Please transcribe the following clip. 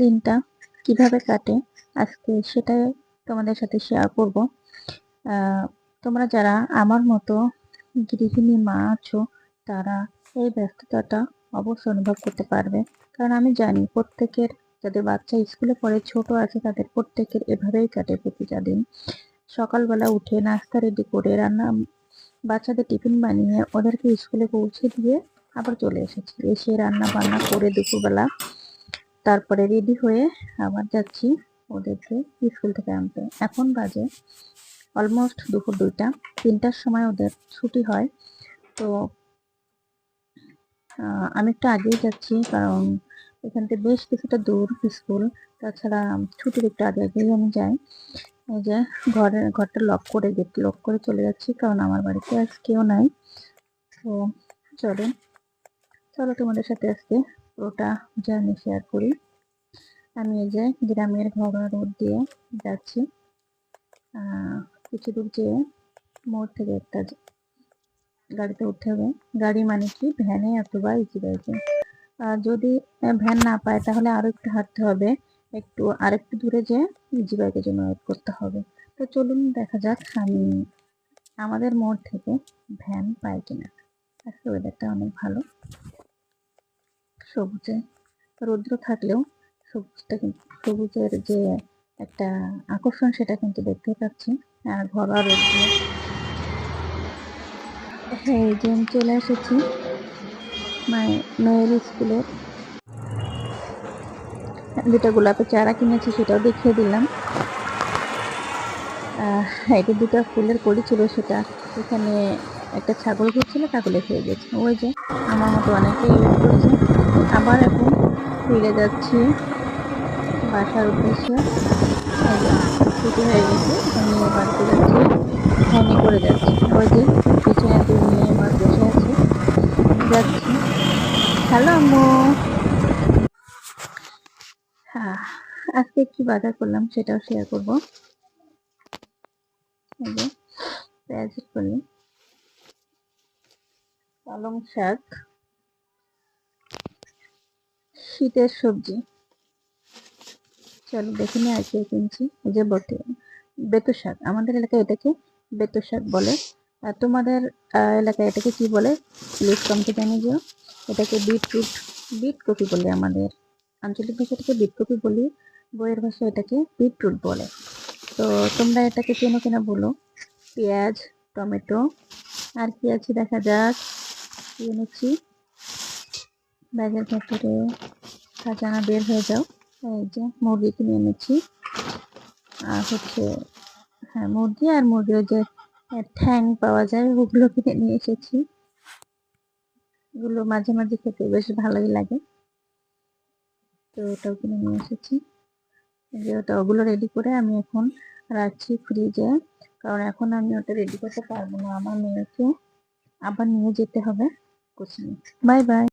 দিনটা কীভাবে কাটে আজকে সেটাই তোমাদের সাথে শেয়ার করব। তোমরা যারা আমার মতো গৃহিণী মা আছো, তারা এই ব্যস্ততাটা অবশ্যই অনুভব করতে পারবে। কারণ আমি জানি প্রত্যেকের, যাদের বাচ্চা স্কুলে পড়ে, ছোট আছে, তাদের প্রত্যেকের এভাবেই কাটে প্রতিটা দিন। সকালবেলা উঠে নাস্তা রেডি করে রান্না, বাচ্চাদের টিফিন বানিয়ে ওদেরকে স্কুলে পৌঁছে দিয়ে আবার চলে এসেছি। এসে রান্না বান্না করে দুপুরবেলা তারপরে রেডি হয়ে আবার যাচ্ছি ওদেরকে স্কুল থেকে আনতে। এখন বাজে অলমোস্ট দুপুর দুইটা। তিনটার সময় ওদের ছুটি হয়। তো আমি একটু আগেই যাচ্ছি কারণ এখান থেকে বেশ কিছুটা দূর স্কুল। তাছাড়া ছুটির একটু আগে আগেই আমি যাই। এই যে ঘরে, ঘরটা লক করে গেট লক করে চলে যাচ্ছি কারণ আমার বাড়িতে আজ কেউ নাই। তো, চলো। চলো তোমাদের সাথে আজকে পুরোটা জার্নি শেয়ার করি। আমি এই যে গ্রামের ঘরোয়া রোড দিয়ে যাচ্ছি। কিছু দূর যেয়ে মোড় থেকে একটা গাড়িতে উঠতে হবে। গাড়ি মানে কি? ভ্যানে অথবা ইজি বাইকে। যদি ভ্যান না পায়, তাহলে আরও একটু হাঁটতে হবে। একটু, আরেকটু দূরে যে ইজি বাইকের জন্য ওয়েট করতে হবে। তো চলুন দেখা যাক, আমি আমাদের মোড় থেকে ভ্যান পাই কিনা। আজকে ওয়েদারটা অনেক ভালো। সবুজে, রৌদ্র থাকলেও সবুজটা কিন্তু সবুজের যে একটা আকর্ষণ সেটা কিন্তু দেখতে পাচ্ছি। আর ঘরোয়া রৌদ্র। হ্যাঁ এই যে আমি চলে এসেছি মায়ের মেয়ের স্কুলে। দুটো গোলাপের চারা কিনেছি সেটাও দেখিয়ে দিলাম। এটা দুটো ফুলের কড়ি ছিল সেটা এখানে একটা ছাগল ঘুরছিল, ছাগলে খেয়ে গেছে। ওই যে আমার মতো অনেকেই ইউজ করেছে। আবার এখন ফিরে যাচ্ছি বাসার উদ্দেশ্যে। ছুটি হয়ে গেছে, আমি বাড়িতে যাচ্ছি, ভ্যানে করে যাচ্ছি। ওই যে, পিছনে দুই মেয়ে আমার বসে আছে। যাচ্ছি। হ্যালো আম্মু। হ্যাঁ আজকে কি বাজার করলাম সেটাও শেয়ার করব। যে পালং শাক, শীতের সবজি। চলো দেখে নিয়ে কি কিনছি। এই যে বটে, বেতু শাক। আমাদের এলাকায় এটাকে বেতু শাক বলে। আর তোমাদের এলাকায় এটাকে কি বলে? প্লিজ কমতে জানিয়ে দিও। এটাকে বিটরুট, বিট কপি বলে আমাদের। আঞ্চলিক ভাষাটাকে বিট কপি বলি। বইয়ের ভাষা এটাকে বিটরুট বলে। তো তোমরা এটাকে চেনো কিনা বলো? পেঁয়াজ, টমেটো, আর কি আছে দেখা যাক। এনেছি ব্যাগের ভেতরে খাজানা বের হয়ে যাও। এই যে মুরগি কিনে এনেছি আর হচ্ছে হ্যাঁ মুরগি আর মুরগির যে ঠ্যাং পাওয়া যায়, ওগুলো কিনে নিয়ে এসেছি। এগুলো মাঝে মাঝে খেতে বেশ ভালোই লাগে। তো ওটাও কিনে নিয়ে এসেছি। ওটা ওগুলো রেডি করে আমি এখন রাখছি ফ্রিজে কারণ এখন আমি ওটা রেডি করতে পারব না। আমার মেয়েকে আবার নিয়ে যেতে হবে। Coaching bye bye